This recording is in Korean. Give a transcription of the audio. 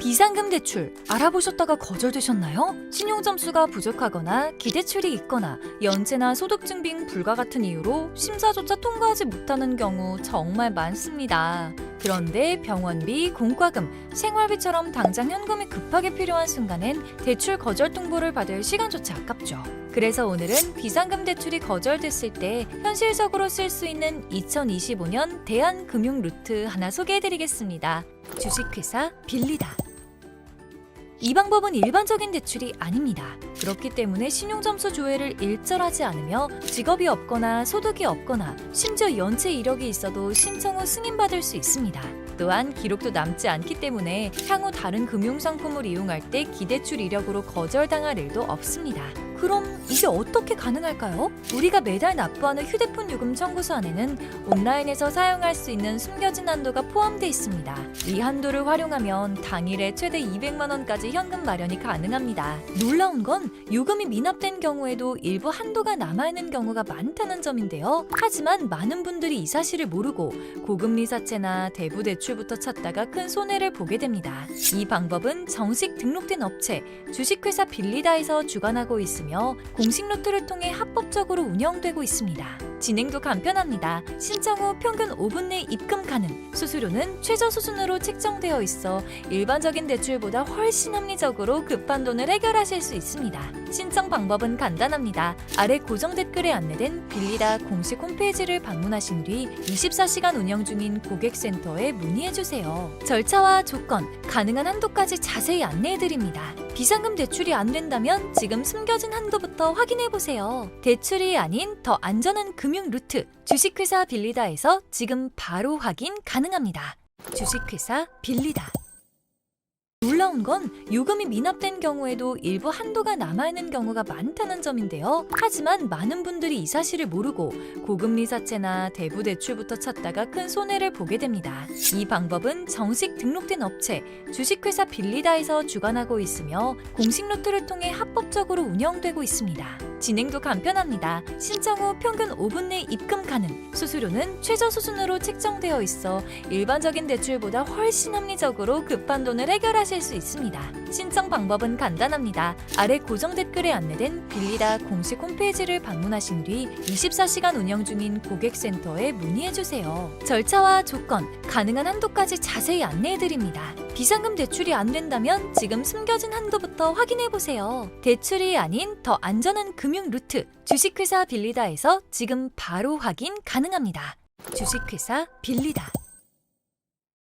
비상금 대출 알아보셨다가 거절되셨나요? 신용 점수가 부족하거나 기대출이 있거나 연체나 소득 증빙 불가 같은 이유로 심사조차 통과하지 못하는 경우 정말 많습니다. 그런데 병원비, 공과금, 생활비처럼 당장 현금이 급하게 필요한 순간엔 대출 거절 통보를 받을 시간조차 아깝죠. 그래서 오늘은 비상금 대출이 거절됐을 때 현실적으로 쓸 수 있는 2025년 대한금융 루트 하나 소개해드리겠습니다. 주식회사 빌리다. 이 방법은 일반적인 대출이 아닙니다. 그렇기 때문에 신용점수 조회를 일절하지 않으며 직업이 없거나 소득이 없거나 심지어 연체 이력이 있어도 신청 후 승인받을 수 있습니다. 또한 기록도 남지 않기 때문에 향후 다른 금융상품을 이용할 때 기대출 이력으로 거절당할 일도 없습니다. 그럼 이게 어떻게 가능할까요? 우리가 매달 납부하는 휴대폰 요금 청구서 안에는 온라인에서 사용할 수 있는 숨겨진 한도가 포함되어 있습니다. 이 한도를 활용하면 당일에 최대 200만 원까지 현금 마련이 가능합니다. 놀라운 건 요금이 미납된 경우에도 일부 한도가 남아있는 경우가 많다는 점인데요. 하지만 많은 분들이 이 사실을 모르고 고금리 사채나 대부 대출부터 찾다가 큰 손해를 보게 됩니다. 이 방법은 정식 등록된 업체, 주식회사 빌리다에서 주관하고 있 으며 공식 루트를 통해 합법적으로 운영되고 있습니다. 진행도 간편합니다. 신청 후 평균 5분 내 입금 가능. 수수료는 최저 수준으로 책정되어 있어 일반적인 대출보다 훨씬 합리적으로 급한 돈을 해결하실 수 있습니다. 신청 방법은 간단합니다. 아래 고정 댓글에 안내된 빌리다 공식 홈페이지를 방문하신 뒤 24시간 운영 중인 고객센터에 문의해 주세요. 절차와 조건, 가능한 한도까지 자세히 안내해 드립니다. 비상금 대출이 안 된다면 지금 숨겨진 한도부터 확인해 보세요. 대출이 아닌 더 안전한 금융 루트 주식회사 빌리다에서 지금 바로 확인 가능합니다. 주식회사 빌리다. 놀라운 건 요금이 미납된 경우에도 일부 한도가 남아있는 경우가 많다는 점인데요. 하지만 많은 분들이 이 사실을 모르고 고금리 사채나 대부 대출부터 찾다가 큰 손해를 보게 됩니다. 이 방법은 정식 등록된 업체, 주식회사 빌리다에서 주관하고 있으며 공식 루트를 통해 합법적으로 운영되고 있습니다. 진행도 간편합니다. 신청 후 평균 5분 내 입금 가능. 수수료는 최저 수준으로 책정되어 있어 일반적인 대출보다 훨씬 합리적으로 급한 돈을 해결하실 수 있습니다. 신청 방법은 간단합니다. 아래 고정 댓글에 안내된 빌리다 공식 홈페이지를 방문하신 뒤 24시간 운영 중인 고객센터에 문의해 주세요. 절차와 조건, 가능한 한도까지 자세히 안내해 드립니다. 비상금 대출이 안 된다면 지금 숨겨진 한도부터 확인해 보세요. 대출이 아닌 더 안전한 금융 루트 주식회사 빌리다에서 지금 바로 확인 가능합니다. 주식회사 빌리다.